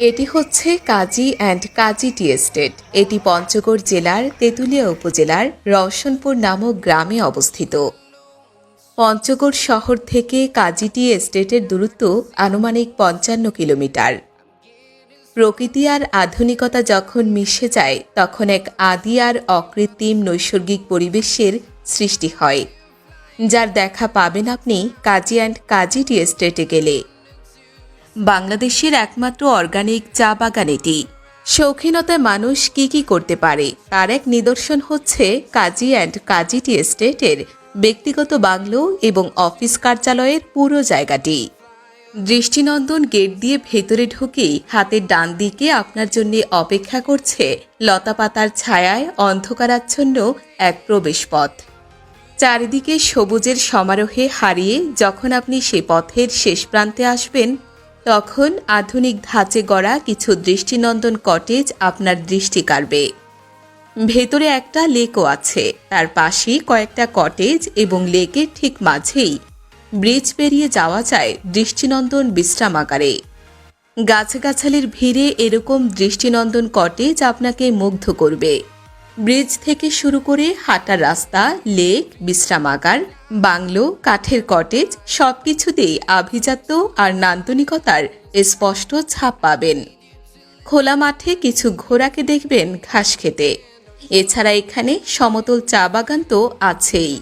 এটি হচ্ছে কাজী and Kazi tea estate. এটি পঞ্চগড় জেলার, তেঁতুলিয়া উপজেলার, রওশনপুর নামক গ্রামে অবস্থিত। পঞ্চগড় শহর থেকে কাজী টি এস্টেটের দূরত্ব আনুমানিক পঞ্চান্ন কিলোমিটার। প্রকৃতি আর আধুনিকতা যখন মিশে যায়, তখন এক আদি আর অকৃত্রিম নৈসর্গিক পরিবেশের সৃষ্টি হয়, যার দেখা পাবেন আপনি কাজী অ্যান্ড কাজী টি এস্টেটে গেলে। বাংলাদেশের একমাত্র অর্গানিক চা বাগান এটি। শৌখিনতায় মানুষ কি কি করতে পারে? তার এক নিদর্শন হচ্ছে কাজী অ্যান্ড কাজী টি এস্টেটের ব্যক্তিগত বাংলো এবং অফিস কার্যালয়ের পুরো জায়গাটি। দৃষ্টিনন্দন গেট দিয়ে ভেতরে ঢুকেই হাতের ডান দিকে আপনার জন্য অপেক্ষা করছে লতাপাতার ছায়ায় অন্ধকারাচ্ছন্ন এক প্রবেশপথ। চারিদিকে সবুজের সমারোহে হারিয়ে যখন আপনি সে পথের শেষ প্রান্তে আসবেন তখন আধুনিক ধাঁচে গড়া কিছু দৃষ্টিনন্দন কটেজ আপনার দৃষ্টি কাড়বে। ভেতরে একটা লেকও আছে, তার পাশেই কয়েকটা কটেজ এবং লেকের ঠিক মাঝেই ব্রিজ পেরিয়ে যাওয়া যায় দৃষ্টিনন্দন বিশ্রামাগারে গাছগাছালির ভিড়ে এরকম দৃষ্টিনন্দন কটেজ আপনাকে মুগ্ধ করবে। ব্রিজ থেকে শুরু করে হাঁটার রাস্তা, লেক, বিশ্রামাগার, বাংলো, কাঠের কটেজ সব কিছুতেই আভিজাত্য আর নান্দনিকতার স্পষ্ট ছাপ পাবেন। খোলা মাঠে কিছু ঘোড়াকে দেখবেন ঘাস খেতে। এছাড়া এখানে সমতল চা বাগান তো আছেই।